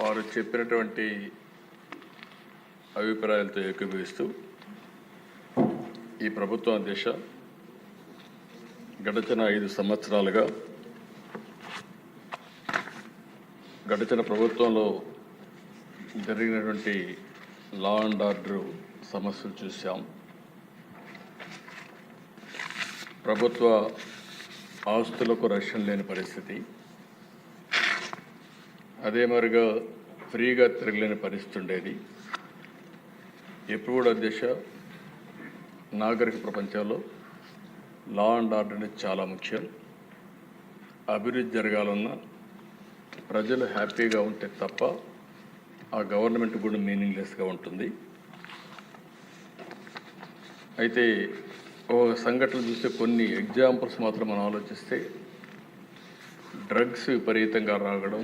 వారు చెప్పినటువంటి అభిప్రాయాలతో ఏకీభవిస్తూ ఈ ప్రభుత్వం దిశ గడచిన ఐదు సంవత్సరాలుగా గడిచిన ప్రభుత్వంలో జరిగినటువంటి లా అండ్ ఆర్డర్ సమస్యలు చూసాం ప్రభుత్వ ఆస్తులకు రక్షణ లేని పరిస్థితి. అదే మరిగా ఫ్రీగా తిరగలేని పరిస్థితి ఉండేది. ఎప్పుడు కూడా దిశ నాగరిక ప్రపంచంలో లా అండ్ ఆర్డర్ అనేది చాలా ముఖ్యం. అభివృద్ధి జరగాలన్నా ప్రజలు హ్యాపీగా ఉంటే తప్ప ఆ గవర్నమెంట్ కూడా మీనింగ్లెస్గా ఉంటుంది. అయితే ఓ సంఘటన చూస్తే కొన్ని ఎగ్జాంపుల్స్ మాత్రం మనం ఆలోచిస్తే డ్రగ్స్ విపరీతంగా రాగడం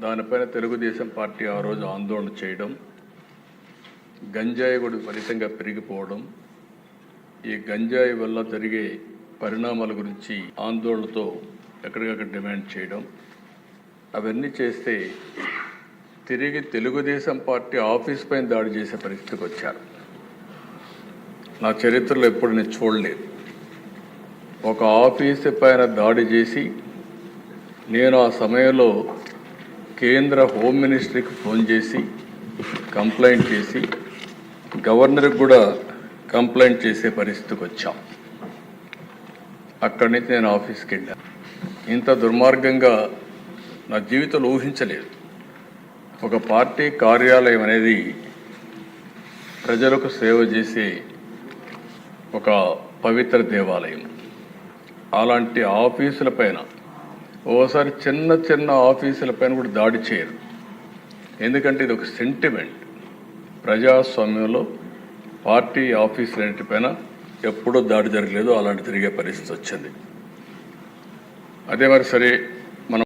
దానిపైన తెలుగుదేశం పార్టీ ఆ రోజు ఆందోళన చేయడం గంజాయి కూడా ఫలితంగా పెరిగిపోవడం ఈ గంజాయి వల్ల జరిగే పరిణామాల గురించి ఆందోళనతో ఎక్కడికక్కడ డిమాండ్ చేయడం అవన్నీ చేస్తే తిరిగి తెలుగుదేశం పార్టీ ఆఫీస్ పైన దాడి చేసే పరిస్థితికి వచ్చారు. నా చరిత్రలో ఎప్పుడు నేను చూడలేదు. ఒక ఆఫీస్ పైన దాడి చేసి నేను ఆ సమయంలో కేంద్ర హోమ్ మినిస్ట్రీకి ఫోన్ చేసి కంప్లైంట్ చేసి గవర్నర్కి కూడా కంప్లైంట్ చేసే పరిస్థితికి వచ్చాం. అక్కడి నుంచి నేను ఆఫీస్కి వెళ్ళాను ఇంత దుర్మార్గంగా నా జీవితంలో ఊహించలేదు. ఒక పార్టీ కార్యాలయం అనేది ప్రజలకు సేవ చేసే ఒక పవిత్ర దేవాలయం. అలాంటి ఆఫీసుల పైన ఓసారి చిన్న చిన్న ఆఫీసుల పైన కూడా దాడి చేయరు. ఎందుకంటే ఇది ఒక సెంటిమెంట్ ప్రజాస్వామ్యంలో పార్టీ ఆఫీసులన్నిటిపైన ఎప్పుడూ దాడి జరగలేదు అలాంటి తిరిగే పరిస్థితి వచ్చింది. అదే మరి సరే